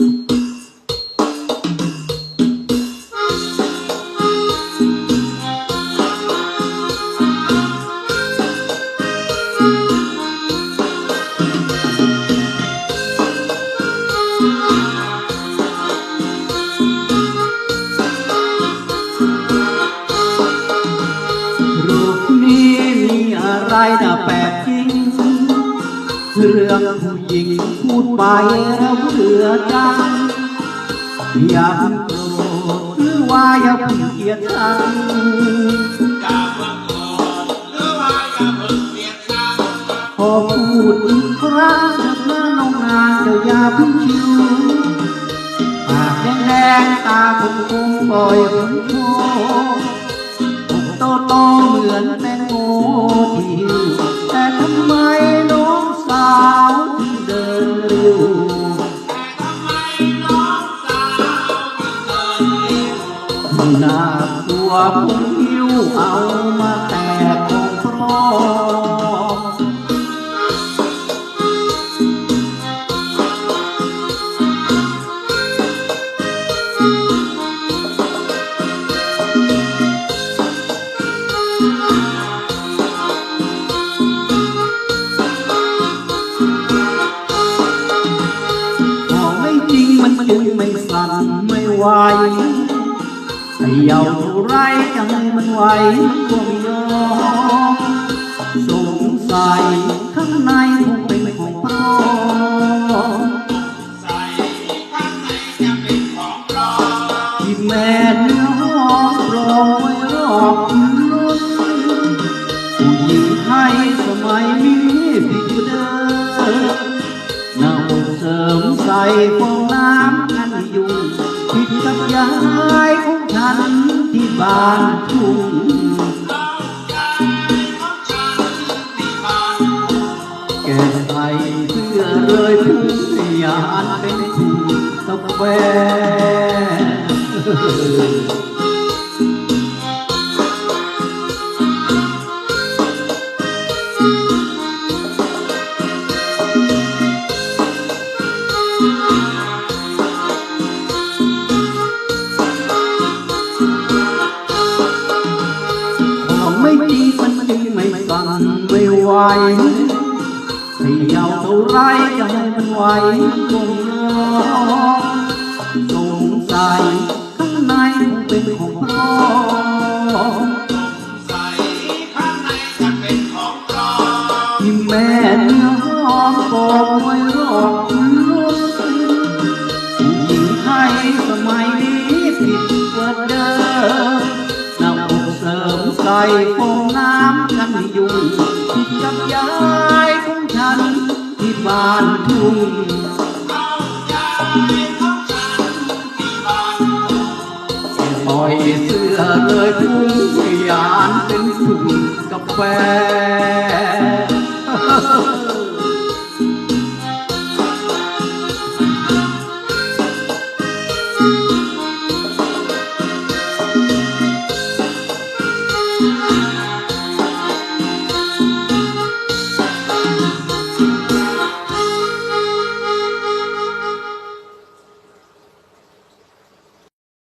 รูปนี้มีอะไรน่ะแปลก เรื่องผู้หญิงพูดไปแล้วเบื่อจังอย่าเพิ่งโกรธหรือว่าอย่าเพิ่งเกลียดชังอย่าเพิ่งโกรธหรือว่าอย่าเพิ่งเกลียดชังพอพูดอีกครั้งเมื่อน้องนางจะอย่าเพิ่งชิวปากแดงๆตาคมคมๆปล่อยผมโชว์อกโตโตเหมือนแตงโมที่ วหน้าตัวผมหิวเอามาแต่ของพร้อมขอไม่จริงมันจึงไม่สั่นไม่ไหว ไอ้เยาเท่าไรจะให้มันไหวก็ไม่ยอมสงสัยข้างในคงเป็นของปลอมใส่ข้างในจะเป็นของปลอมที่แม่เนื้อหอมปลอมไว้รอบลุ้นผู้หญิงไทยสมัยนี้ผิดเดิมเนาเสริมใส่ บ้านทุ่งน้องชายของฉันที่บ้านแกใส่เพื่อเลยผู้ยานเป็นทุ่งกาแว มันมันจึงไม่สั่นไม่ไหวให้ยาวเท่าไรจะให้มันไหวคงยอมสงสัยข้างในคงเป็นของปลอมใส่ข้างในจะเป็นของปลอมที่แม่เนื้อหอมบอกไว้ ฟองน้ำกันอยู่ผิดกับยายของฉันที่บ้านทุ่งอยของฉันที่บ้านปล่อยเสื้อเลยพุ่งยานเป็นถุงกาแฟ